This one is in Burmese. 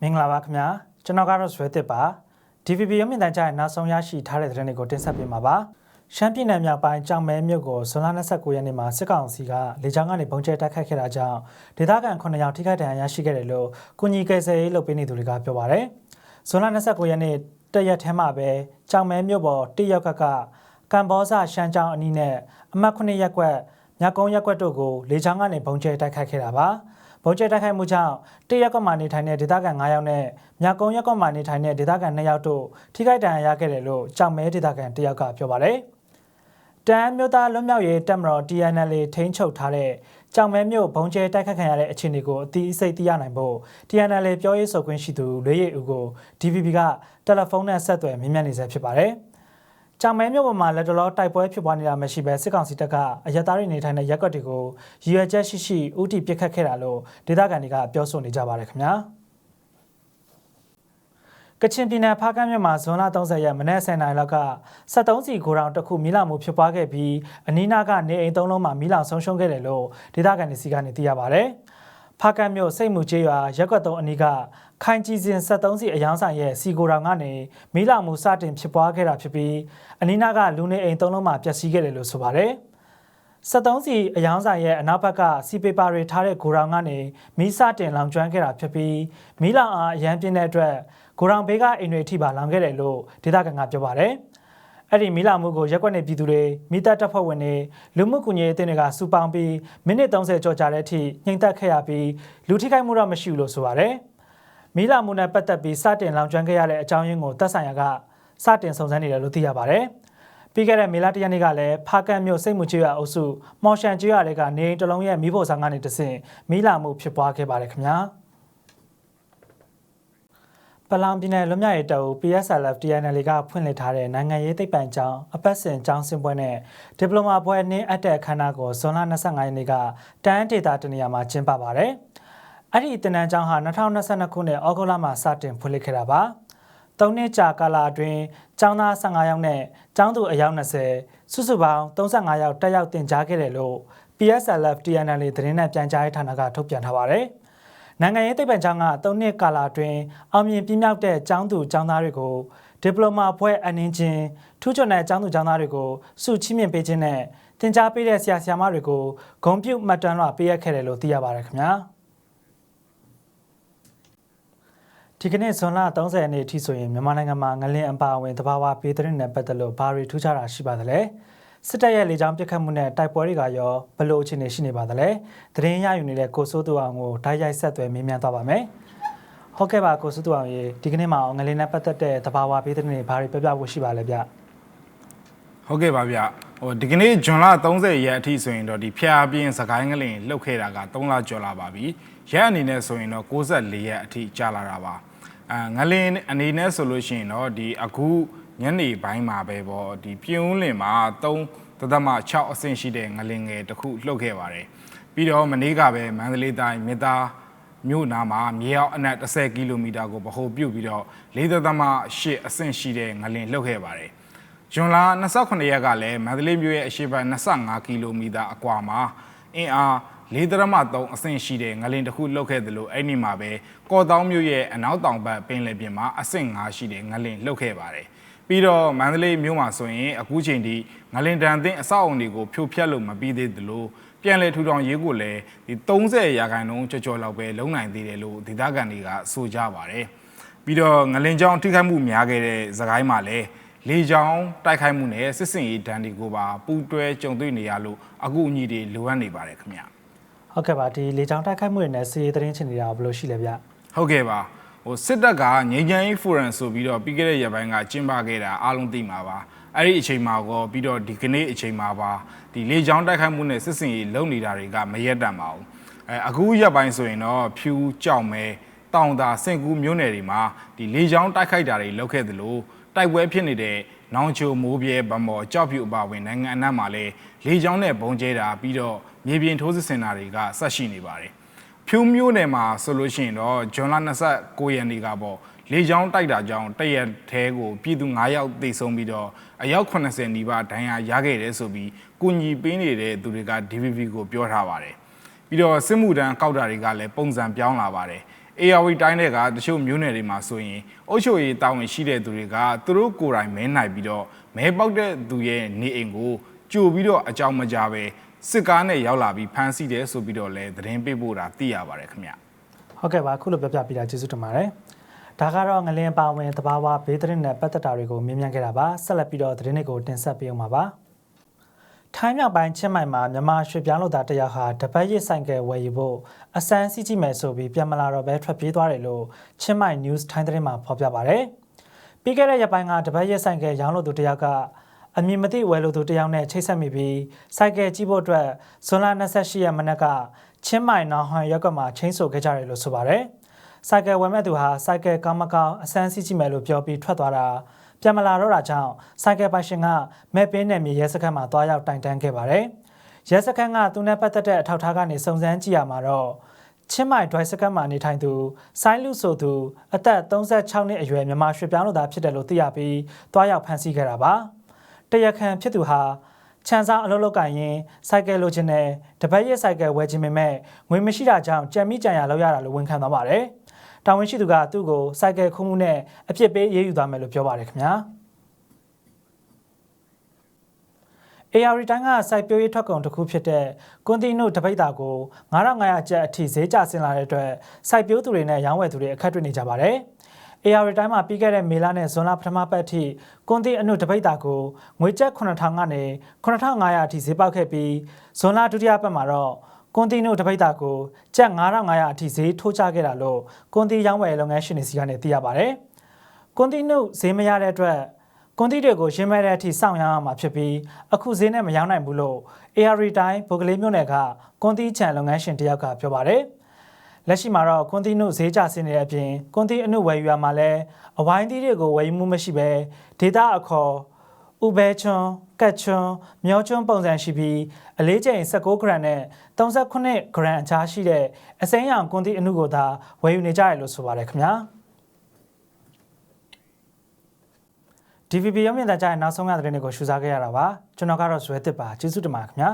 မင်္ဂလာပါခင်ဗျာကျွန်တော်ကတော့ဆွဲတစ်ပါ DVB ရုပ်မြင်သံကြားရဲ့နောက်ဆုံးရရှိထားတဲ့သတင်းတွေကိုတင်ဆက်ပေးမှာပါရှမ်းပြည်နယ်မြောက်ပိုင်းကြောင်မဲမြို့ကိုဇွန်လ29ရက်နေ့မှာစစ်ကောင်စီကလေကြောင်းကနေပုံကျဲတိုက်ခိုက်ခဲ့တာကြောင့်ဒေသခံ9ယောက်ထိခိုက်ဒဏ်ရာရရှိခဲ့တယ်လို့ကုညီကယ်ဆယ်ရေးလုပ်ပေးနေသူတွေကပြောပါရယ်ဇွန်လ29ရက်နေ့တရက်ထဲမှာပဲကြောင်မဲမြို့ပေါ်တိရောက်ကကကမ်ဘောဇရှမ်းကျောင်းအနီးနဲ့အမှတ်9ရက်ကွက် မြကုန်းရက်ကွက်တို့ကိုလေကြောင်းကနေပုံကျဲတိုက်ခိုက်ခဲ့တာပါဗုံးကျဲတိုက်ခိုက်မှုကြောင့်တရက်ကွက်မှနေထိုင်တဲ့ဒေသခံ9ယောက်နဲ့မြကုံရက်ကွက်မှနေထိုင်တဲ့ဒေသခံ2ယောက်တို့ထိခိုက်ဒဏ်ရာရခဲ့တယ်လို့ကြောင်မဲဒေသခံတယောက်ကပြောပါတယ်။တန်မြို့သားလွတ်မြောက်ရေးတပ်မတော် TNL ထိန်းချုပ်ထားတဲ့ကြောင်မဲမြို့ဘုံကျဲတိုက်ခတ်ခံရတဲ့အခြေအနေကိုအသီးအစိတ်သိရနိုင်ဖို့ TNL ပြောရေးဆိုခွင့်ရှိသူလွေးရည်ဦးကို DVB ကတယ်လီဖုန်းနဲ့ဆက်သွယ်မြင်မြန်နေစေဖြစ်ပါတယ်။ ကြောင်မဲမြို့ပေါ်မှာလက်တလောတိုက်ပွဲဖြစ်ပွားနေတာမရှိဘဲစစ်ကောင်စီတပ်ကအရက်သားတွေနေထိုင်တဲ့ရက်ကွက်တွေကိုရည်ရွယ်ချက်ရှိရှိဥတီပစ်ခတ်ခဲ့တာလို့ဒေသခံတွေကပြောဆိုနေကြပါတယ်ခင်ဗျာကချင်ပြည်နယ်ဖားကန့်မြို့မှာဇွန်လ30ရက်မနေ့10နာရီလောက်က73စီကိုတောင်တစ်ခုမီးလောင်မှုဖြစ်ပွားခဲ့ပြီးအနီးနားကနေအိမ်သုံးလုံးမှာမီးလောင်ဆုံးရှုံးခဲ့တယ်လို့ဒေသခံတွေစီကနေသိရပါတယ်ဖားကန့်မြို့စိတ်မှုကျေးရွာရက်ကွက်သုံးအနီးက ခိုင်ကြည်စင်73စီအယောင်းဆိုင်ရဲ့စီကိုတောင်ကနေမီးလောင်မှုစတင်ဖြစ်ပွားခဲ့တာဖြစ်ပြီးအနီးနားကလူနေအိမ်သုံးလုံးမှာပျက်စီးခဲ့တယ်လို့ဆိုပါတယ်73စီအယောင်းဆိုင်ရဲ့အနောက်ဘက်ကစီပေပါတွေထားတဲ့ဂိုရောင်ကနေမီးစတင်လောင်ကျွမ်းခဲ့တာဖြစ်ပြီးမီးလောင်အားအရန်ပြင်းတဲ့အတွက်ဂိုရောင်ဘေးကအိမ်တွေထိပါလောင်ခဲ့တယ်လို့ဒေသခံကပြောပါတယ်။အဲ့ဒီမီးလောင်မှုကိုရက်ွက်နေပြည်သူတွေမိသားတပ်ဖွဲ့ဝင်တွေလူမှုကူညီရေးအသင်းတွေကစူပေါင်းပြီးမိနစ်30ကျော်ကြာတဲ့အထိညှိနှက်ခဲ့ရပြီးလူထိခိုက်မှုတော့မရှိဘူးလို့ဆိုပါတယ်။ မီးလောင်မှုနဲ့ပတ်သက်ပြီးစတင်လောင်ကျွမ်းခဲ့ရတဲ့အကြောင်းရင်းကိုတပ်ဆိုင်ရာကစတင်စုံစမ်းနေတယ်လို့သိရပါတယ်။ပြီးခဲ့တဲ့မေလတရနေ့ကလည်းဖားကန့်မြို့စိတ်မှုကျွော်အုပ်စုမော်ရှန်ကျွော်တွေကနေအိမ်တစ်လုံးရဲ့မီးဖို့ဆောင်ကနေတဆင့်မီးလောင်မှုဖြစ်ပွားခဲ့ပါတယ်ခင်ဗျာ။ပလောင်ပြည်နယ်လွတ်မြောက်ရေးတပ်ဦး PSLF TNL ကဖွင့်လှစ်ထားတဲ့နိုင်ငံရေးသိပ္ပံကျောင်းအပတ်စဉ်ကျောင်းဆင်းပွဲနဲ့ဒီပလိုမာပွဲနှင်းအပ်တဲ့အခမ်းအနားကိုဇွန်လ25ရက်နေ့ကတန်းဒေတာတနေရာမှာကျင်းပပါတယ်။ အဲ့ဒီတင်နန်းကျောင်းဟာ2022ခုနှစ်ဩဂုတ်လမှာစတင်ဖွင့်လှစ်ခဲ့တာပါ။သုံးနှစ်ကြာကာလအတွင်းကျောင်းသား15ယောက်နဲ့ကျောင်းသူအယောက်20စုစုပေါင်း35ယောက်တက်ရောက်တင်ကြားခဲ့တယ်လို့ PSLF TNL သတင်းနဲ့ပြန်ကြားရေးဌာနကထုတ်ပြန်ထားပါတယ်။နိုင်ငံရေးသိပ္ပံကျောင်းက၃နှစ်ကာလအတွင်းအောင်မြင်ပြည့်မြောက်တဲ့ကျောင်းသူကျောင်းသားတွေကိုဒီပလိုမာဘွဲ့အနှင်းချင်းထူးချွန်တဲ့ကျောင်းသူကျောင်းသားတွေကိုစုချီးမြှင့်ပေးခြင်းနဲ့တင် जा ပေးတဲ့ဆရာဆရာမတွေကိုဂုဏ်ပြုမှတ်တမ်းလွှာပေးရခဲ့တယ်လို့သိရပါတယ်ခင်ဗျာ ဒီကနေ့ဇွန်လ30ရက်နေ့အထိဆိုရင်မြန်မာနိုင်ငံမှာငလင်အပါအဝင်တဘာဝပေးတဲ့နဲ့ပတ်သက်လို့ဘာတွေထူးခြားတာရှိပါသလဲစစ်တပ်ရဲ့လေကြောင်းပစ်ခတ်မှုနဲ့တိုက်ပွဲတွေကရောဘယ်လိုအခြေအနေရှိနေပါသလဲသတင်းရယူနေတဲ့ကိုစိုးသူအောင်ကိုဓာတ်ရိုက်ဆက်သွယ်မေးမြန်းသွားပါမယ်ဟုတ်ကဲ့ပါကိုစိုးသူအောင်ရေဒီကနေ့မှာငလင်နဲ့ပတ်သက်တဲ့တဘာဝပေးတဲ့တွေဘာတွေပြောပြဖို့ရှိပါလဲဗျဟုတ်ကဲ့ပါဗျဟိုဒီကနေ့ဇွန်လ30ရက်အထိဆိုရင်တော့ဒီဖျားပြင်းစကိုင်းငလင်လှုပ်ခဲ့တာက3လကျော်လာပါပြီရက်အနေနဲ့ဆိုရင်တော့64ရက်အထိကြာလာတာပါ အဲငလင်အနေနဲ့ဆိုလို့ရှိရင်တော့ဒီအခုညနေပိုင်းမှာပဲပေါ့ဒီပြင်းဦးလင်မှာ3တသမ6အဆင့်ရှိတဲ့ငလင်ငယ်တစ်ခုလှုပ်ခဲ့ပါတယ်ပြီးတော့မနေ့ကပဲမန္တလေးတိုင်းမြစ်သားမြို့နာမှာမြေအောက်အနက်10ကီလိုမီတာကိုဗဟိုပြုတ်ပြီးတော့4.8အဆင့်ရှိတဲ့ငလင်လှုပ်ခဲ့ပါတယ်။ဇွန်လ28ရက်ကလည်းမန္တလေးမြို့ရဲ့အရှေ့ဘက်25ကီလိုမီတာအကွာမှာအင်အား 4.3အဆင့်ရှိတဲ့ငလင်တစ်ခုလှုပ်ခဲ့တယ်လို့အဲ့ဒီမှာပဲကော်တောင်းမြို့ရဲ့အနောက်တောင်ဘက်ပင်လယ်ပြင်မှာအဆင့်5ရှိတဲ့ငလင်လှုပ်ခဲ့ပါတယ်။ပြီးတော့မန္တလေးမြို့မှာဆိုရင်အခုချိန်ထိငလင်တန်သင်းအဆောက်အုံတွေကိုဖြိုဖျက်လို့မပြီးသေးသလိုပြန်လည်ထူထောင်ရေးကိုလည်းဒီ30ရာခိုင်နှုန်းကျော်ကျော်လောက်ပဲလုံနိုင်သေးတယ်လို့ဒေသခံတွေကဆိုကြပါတယ်။ပြီးတော့ငလင်ကြောင်ထိခိုက်မှုများခဲ့တဲ့သခိုင်းမှာလည်းလေကြောင်တိုက်ခိုက်မှုနဲ့စစ်စင်ရေးဒဏ်တွေကိုပါပူးတွဲကြုံတွေ့နေရလို့အခုအညီတွေလိုအပ်နေပါတယ်ခင်ဗျာ ဟုတ်ကဲ့ပါဒီလေကြောင်းတိုက်ခိုက်မှုတွေနဲ့စီးရေးသတင်းချင်နေတာဘယ်လိုရှိလဲဗျဟုတ်ကဲ့ပါဟိုစစ်တပ်ကငြိမ်းချမ်းရေးဖိုရမ်ဆိုပြီးတော့ပြီးခဲ့တဲ့ရက်ပိုင်းကကျင်းပခဲ့တာအားလုံးသိမှာပါအဲ့ဒီအချိန်မှာကောပြီးတော့ဒီကနေ့အချိန်မှာပါဒီလေကြောင်းတိုက်ခိုက်မှုနဲ့စစ်စင်ရေးလုပ်နေတာတွေကမရက်တန်ပါဘူးအဲအခုရက်ပိုင်းဆိုရင်တော့ဖြူကြောက်မဲတောင်တာစင်ကူးမြို့နယ်တွေမှာဒီလေကြောင်းတိုက်ခိုက်တာတွေလုပ်ခဲ့သလိုတိုက်ပွဲဖြစ်နေတဲ့နောင်ချိုမိုးပြဲဗမော်ကြောက်ဖြူအပါဝင်နိုင်ငံအနှံ့မှာလည်းလေကြောင်းနဲ့ဘုံကျဲတာပြီးတော့ မြေပြင်ထိုးစစ်ဆင်တာတွေကဆက်ရှိနေပါတယ်ဖြူမျိုးနယ်မှာဆိုလို့ရှိရင်တော့ဂျွန်လာ29ရက်နေ့ကပေါ့လေကြောင်းတိုက်တာကြောင့်တရက်သေးကိုပြည်သူ9ယောက်သေဆုံးပြီးတော့အယောက်80နီးပါးဒဏ်ရာရခဲ့တယ်ဆိုပြီးကုညီပေးနေတဲ့သူတွေက DVB ကိုပြောထားပါတယ်ပြီးတော့စစ်မှုတန်းကောက်တာတွေကလည်းပုံစံပြောင်းလာပါတယ် ARV တိုင်းတွေကတချို့မြို့နယ်တွေမှာဆိုရင်အုပ်ချုပ်ရေးတာဝန်ရှိတဲ့သူတွေကသူတို့ကိုယ်တိုင်မဲနိုင်ပြီးတော့မဲပေါက်တဲ့သူရဲ့နေအိမ်ကိုကြိုပြီးတော့အကြောင်းမကြားပဲ စစ်ကားနဲ့ရောက်လာပြီးဖမ်းဆီးတယ်ဆိုပြီးတော့လည်းသတင်းပေးပို့တာသိရပါတယ်ခင်ဗျဟုတ်ကဲ့ပါခုလိုပြောပြပေးတာကျေးဇူးတင်ပါတယ်ဒါကတော့ငလင်းပါဝင်တဘာဝဘေးသတင်းနဲ့ပတ်သက်တာတွေကိုမြင်မြန်ခဲ့တာပါဆက်လက်ပြီးတော့သတင်းတွေကိုတင်ဆက်ပေးအောင်ပါပါထိုင်းမြောက်ပိုင်းချင်းမိုင်မှာမြန်မာရွှေပြောင်းလို့သားတယောက်ဟာတပတ်ရစ်ဆိုင်ကယ်ဝယ်ယူဖို့အစမ်းစီးကြည့်မယ်ဆိုပြီးပြန်မလာတော့ဘဲထွက်ပြေးသွားတယ်လို့ချင်းမိုင် news ထိုင်းသတင်းမှာဖော်ပြပါဗျ။ပြီးခဲ့တဲ့ရက်ပိုင်းကတပတ်ရစ်ဆိုင်ကယ်ရောင်းလို့သူတယောက်က အမည်မသိဝယ်လို့သူတယောက်နဲ့ချိတ်ဆက်မိပြီးဆိုင်ကယ်ကြည့်ဖို့အတွက်ဇွန်လ28ရက်မနက်ကချင်းမိုင်နောင်ဟွန်ရပ်ကွက်မှာချင်းဆိုခဲ့ကြတယ်လို့ဆိုပါတယ်။ဆိုင်ကယ်ဝယ်မဲ့သူဟာဆိုင်ကယ်ကောင်းမကောင်းအစမ်းစီးကြည့်မယ်လို့ပြောပြီးထွက်သွားတာပြန်မလာတော့တာကြောင့်ဆိုင်ကယ်ပိုင်ရှင်ကမဲ့ပင်းနယ်မြေရဲစခန်းမှာတွားရောက်တိုင်တန်းခဲ့ပါတယ်။ရဲစခန်းကသူနဲ့ပတ်သက်တဲ့အထောက်အထားကနေစုံစမ်းကြည့်ရမှာတော့ချင်းမိုင်ဒိုင်စကတ်မှာနေထိုင်သူဆိုင်းလူဆိုသူအသက်36နှစ်အရွယ်မြန်မာရွှေပြောင်းလို့သားဖြစ်တယ်လို့သိရပြီးတွားရောက်ဖမ်းဆီးခဲ့တာပါ တရခန်ဖြစ်သူဟာချန်စားအလုပ်လုပ်ကင်ရင်စိုက်ကယ်လိုချင်တယ်တပတ်ရက်စိုက်ကယ်ဝယ်ခြင်းပေမဲ့ငွေမရှိတာကြောင့်ကြံမိကြံရလောက်ရတာလို့ဝန်ခံသွားပါတယ်တာဝန်ရှိသူကသူ့ကိုစိုက်ကယ်ခုံမှုနဲ့အပြစ်ပေးရေးယူသွားမယ်လို့ပြောပါတယ်ခင်ဗျာ AR တိုင်းကစိုက်ပျိုးရေးထွက်ကုန်တစ်ခုဖြစ်တဲ့ကွန်တီနိုတပိတ်တာကို9500ကျပ်အထိဈေးကျဆင်းလာတဲ့အတွက်စိုက်ပျိုးသူတွေနဲ့ရောင်းဝယ်သူတွေအခက်တွေ့နေကြပါတယ်။ AR တိုင်းမှာပြီးခဲ့တဲ့မေလနဲ့ဇွန်လပထမပတ်အထိကွန်တီအနုတပိတ်တာကိုငွေကျပ်9000ကနေ9500အထိဈေးပေါက်ခဲ့ပြီးဇွန်လဒုတိယပတ်မှာတော့ကွန်တီနိုတပိတ်တာကိုကျပ်9500အထိဈေးထိုးချခဲ့တာလို့ကွန်တီရောင်းဝယ်လုပ်ငန်းရှင်တွေစီကနေသိရပါတယ်။ကွန်တီနိုဈေးမရတဲ့အတွက်ကွန်တီတွေကိုရင်းမဲ့တဲ့အထိစောင့်ရအောင်မှာဖြစ်ပြီးအခုဈေးနဲ့မရောင်းနိုင်ဘူးလို့ AR တိုင်းဗိုလ်ကလေးမျိုးနယ်ကကွန်တီချန်လုပ်ငန်းရှင်တယောက်ကပြောပါတယ်။ လက်ရှိမှာတော့ကွန်တီနုဈေးကျဆင်းနေတဲ့အပြင်ကွန်တီအနုဝယ်ယူရမှာလဲအဝိုင်းသီးတွေကိုဝယ်ယူမှုမရှိဘဲဒေတာအခေါ်ဥဘဲချွန်းကတ်ချွန်းမျောချွန်းပုံစံရှိပြီးအလေးချိန်16ဂရမ်နဲ့38ဂရမ်အကြားရှိတဲ့အစိမ်းရောင်ကွန်တီအနုကိုသာဝယ်ယူနေကြရလို့ဆိုပါတယ်ခင်ဗျာ။ DVB ရုံးမြင့်တကြရဲ့နောက်ဆုံးရတဲ့တဲ့တွေကိုရှုစားခဲ့ရတာပါကျွန်တော်ကတော့ဇွဲတစ်ပါကျေးဇူးတင်ပါခင်ဗျာ